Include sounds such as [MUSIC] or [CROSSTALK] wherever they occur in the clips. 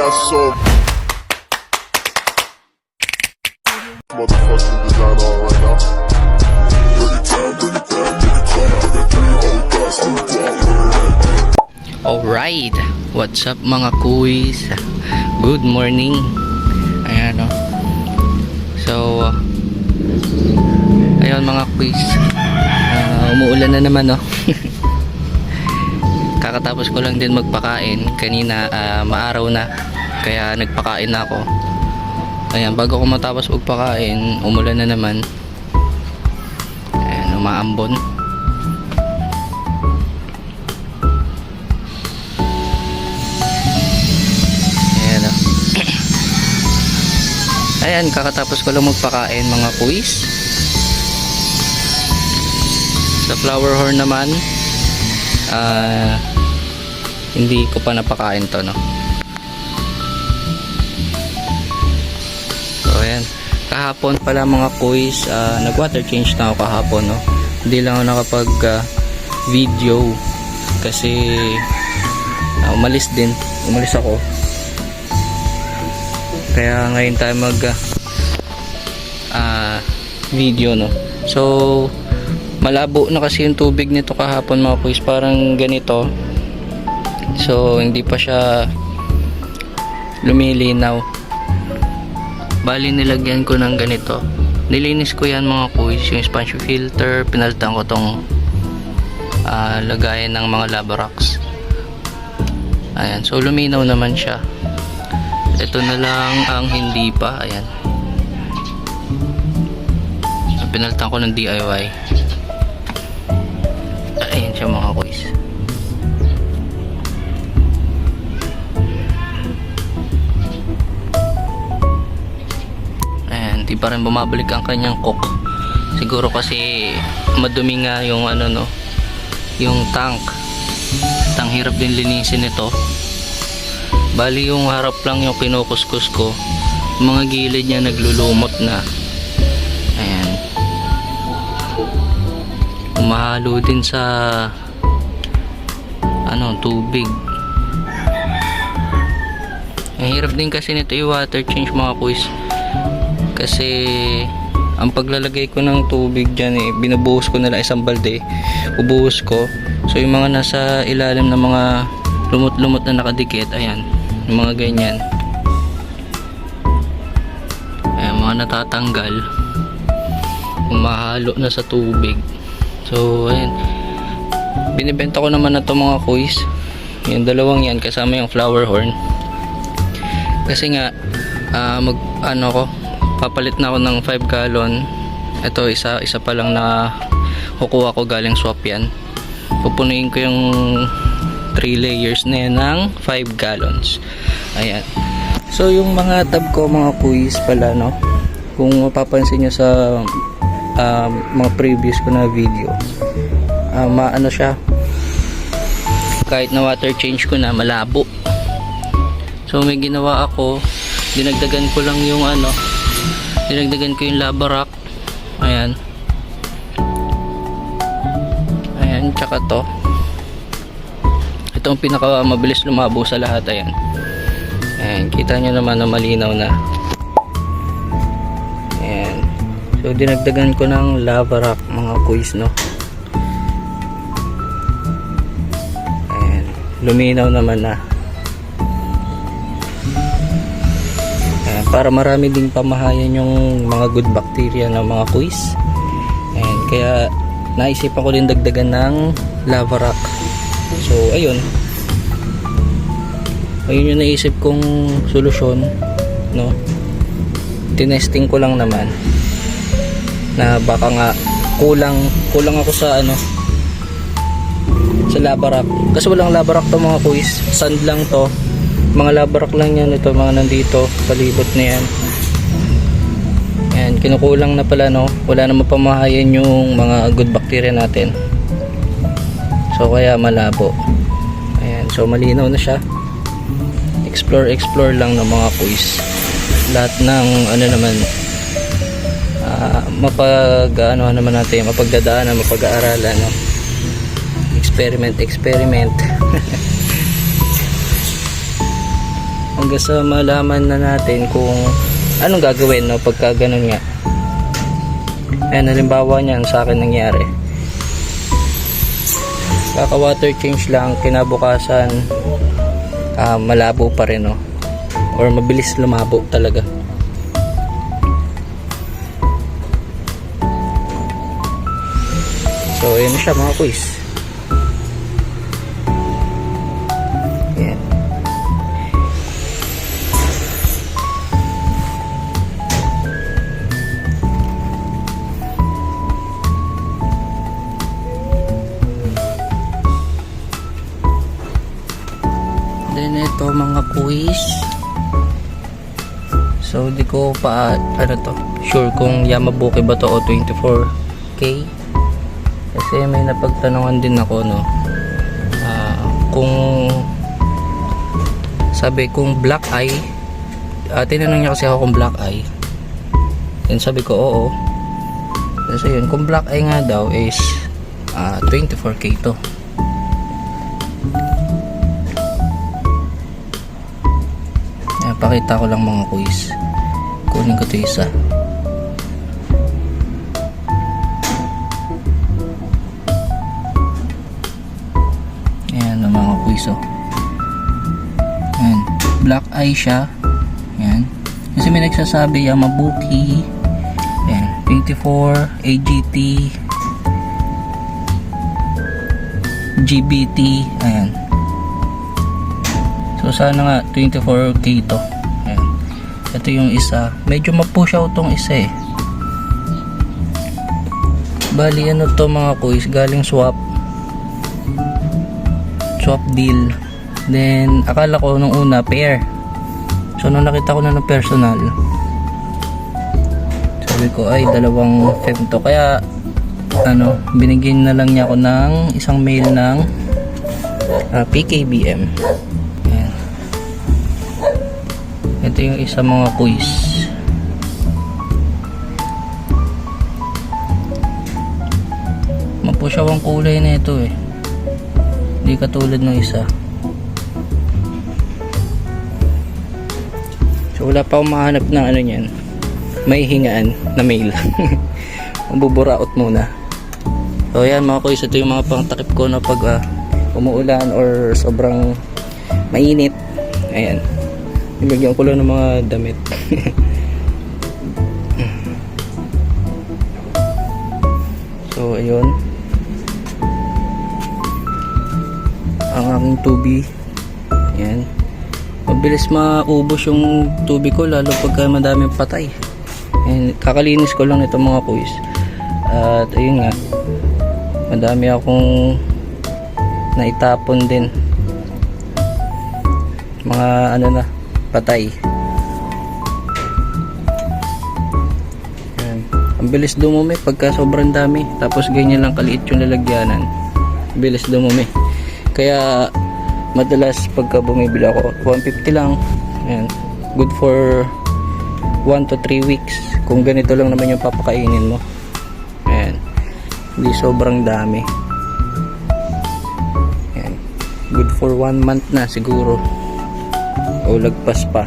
got so motherfucking design on right now. Alright, what's up mga kuys? Good morning. Ayan o. So, uh, ayun mga kuys. Uh, umuulan na naman no. [LAUGHS] Kakatapos ko lang din magpakain. Kanina ah, maaraw na. Kaya nagpakain na ako. Ayan, bago ko matapos magpakain, umulan na naman. Ayan, umaambon. Ayan o. [CLEARS THROAT] Ayan, kakatapos ko lang magpakain mga kuis. Sa flower horn naman, ah, hindi ko pa napakain to, no? So, ayan. Kahapon pala mga kuis, ah, nag-water change na ako kahapon, no? Hindi lang ako nakapag ah, video kasi ah, umalis din. Umalis ako. Kaya ngayon tayo mag ah, video no. So malabo na kasi yung tubig nito kahapon mga kuys parang ganito. So hindi pa siya lumilinaw. Bali nilagyan ko ng ganito. Nilinis ko yan mga kuys yung sponge filter. Pinalitan ko tong ah, lagayan ng mga lava rocks. Ayan, so luminaw naman siya. Ito na lang ang hindi pa. Ayan. Pinalitan ko ng DIY. Ayan siya mga kuys. Pa rin bumabalik ang kanyang cook. Siguro kasi madumi nga yung ano no, yung tank. Tang hirap din linisin ito. Bali yung harap lang yung kinukuskus ko. Mga gilid niya naglulumot na. Ayan. Umahalo din sa ano, tubig. Ang hirap din kasi nito i-water change mga kuys. Kasi ang paglalagay ko ng tubig dyan eh, binubuhos ko na lang isang balde. Ubuhos ko. So yung mga nasa ilalim ng mga lumot-lumot na nakadikit, ayan, yung mga ganyan. Ayan, mga natatanggal. Umahalo na sa tubig. So, ayan. Binibenta ko naman na to mga kuys. Yung dalawang yan kasama yung flower horn. Kasi nga, ah, mag, ano ko, papalit na ako ng 5 gallon. Ito, isa, isa pa lang na kukuha ko galing swap yan. Pupunuin ko yung 3 layers na yan ng 5 gallons. Ayan. So, yung mga tab ko, mga kuis pala, no? Kung mapapansin nyo sa um, mga previous ko na video, ah, maano siya, kahit na water change ko na, malabo. So, may ginawa ako, dinagdagan ko lang yung ano, dinagdagan ko yung lava rock. Ayan. Ayan, tsaka to. Ito ang pinaka mabilis lumabo sa lahat. Ayan. Ayan, kita nyo naman na malinaw na. Ayan. So, dinagdagan ko ng lava rock mga kuis, no? Ayan. Luminaw naman na. Para marami ding pamahayan yung mga good bacteria ng mga kuis. Ayan, kaya naisipan ko din dagdagan ng lava rock. So, ayun. Ayun yung naisip kong solusyon, no? Tinesting ko lang naman na baka nga kulang kulang ako sa ano sa lava rock. Kasi walang lava rock to mga kuis. Sand lang to. Mga lava rock lang yan ito, mga nandito, palibot na yan. Ayan, kinukulang na pala no. Wala na mapamahayan yung mga good bacteria natin. So kaya malabo. Ayan, so malinaw na siya. Explore explore lang ng mga quiz. Lahat ng ano naman ah, mapag ano naman natin, mapagdadaanan, mapag-aaralan no. Experiment, experiment. [LAUGHS] hanggang sa malaman na natin kung anong gagawin no pagka ganun nga. Ayan halimbawa niyan sa akin nangyari. Kaka water change lang kinabukasan ah, malabo pa rin no. Or mabilis lumabo talaga. So ayan siya mga quiz quiz. So di ko pa ano to, sure kung Yamabuki ba to o 24K. Kasi may napagtanungan din ako no. Ah, kung sabi kung black eye uh, tinanong niya kasi ako kung black eye then sabi ko oo kasi yun kung black eye nga daw is ah, 24k to pakita ko lang mga quiz kunin ko to isa ayan ang mga quiz oh Ayan. Black eye siya. Ayan. Kasi may nagsasabi Yamabuki. Ayan. 24, AGT, GBT. Ayan. So sana nga 24K to. Ayan. Ito yung isa. Medyo ma-push out tong isa eh. Bali ano to mga kuys. Galing swap. Swap deal. Then, akala ko nung una, pair. So, nung nakita ko na ng personal, sabi ko, ay, dalawang fem to. Kaya, ano, binigyan na lang niya ako ng isang mail ng ah, PKBM. Ito yung isa mga quiz. Mapusyaw ang kulay na ito eh. Hindi katulad ng isa. So wala pa akong mahanap ng ano niyan. May hingaan na mail. [LAUGHS] Mabuburaot muna. So yan mga kuys, ito yung mga pangtakip ko na pag ah, umuulan or sobrang mainit. Ayan. Nilagyan ko lang ng mga damit. [LAUGHS] so ayun. Ang aking tubi. Ayan mabilis maubos yung tubig ko lalo pagka madaming patay and kakalinis ko lang nito mga kuys at ayun nga madami akong naitapon din mga ano na patay. Ayan. ang bilis dumumi pagka sobrang dami. Tapos ganyan lang kaliit yung lalagyanan. Bilis dumumi. Kaya madalas pagka bumibili ako 150 lang. Ayan. good for 1 to 3 weeks. Kung ganito lang naman yung papakainin mo. Ayan. hindi sobrang dami. Ayan. good for 1 month na siguro o lagpas pa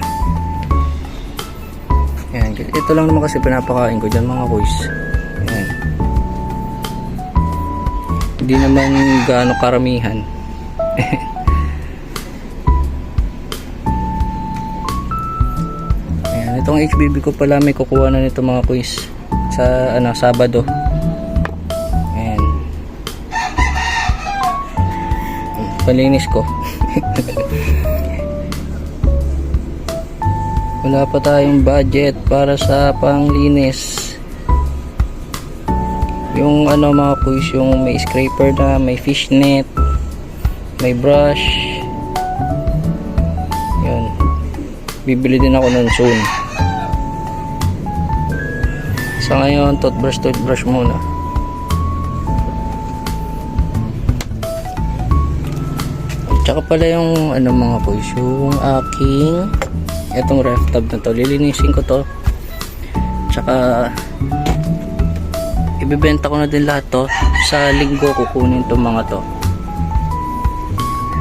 Ayan. ito lang naman kasi pinapakain ko dyan mga boys Ayan. hindi naman gaano karamihan [LAUGHS] Ayan, itong HBB ko pala may kukuha na nito mga quiz sa ano Sabado. Ayan. Palinis ko. [LAUGHS] Wala pa tayong budget para sa panglinis. Yung ano mga quiz, yung may scraper na, may fishnet, may brush. Yun. Bibili din ako nun soon. Sa ngayon, toothbrush, toothbrush muna. Tsaka pala yung ano mga boys, yung aking itong ref tab na to, lilinisin ko to. Tsaka ibibenta ko na din lahat to. Sa linggo kukunin to mga to.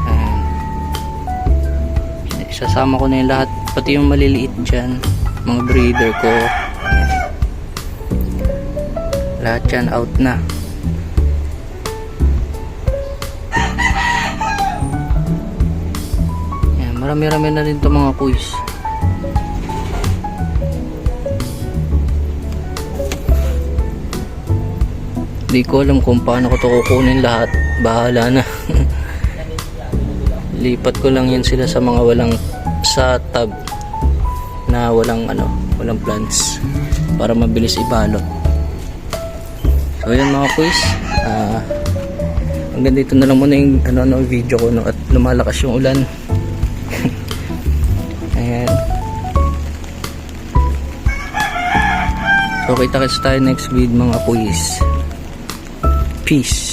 Ayan. Isasama ko na yung lahat, pati yung maliliit dyan, mga breeder ko. Ayan. Lahat yan out na. Ayan, marami-rami na rin to mga kuys. Di ko alam kung paano ko to kukunin lahat. Bahala na. [LAUGHS] Lipat ko lang yan sila sa mga walang sa tab na walang ano, walang plants para mabilis ibalot. So yun mga quiz. Ah hanggang dito na lang muna yung ano, ano, video ko no, at lumalakas yung ulan. [LAUGHS] Ayan. So kita kits tayo next video mga quiz. Peace.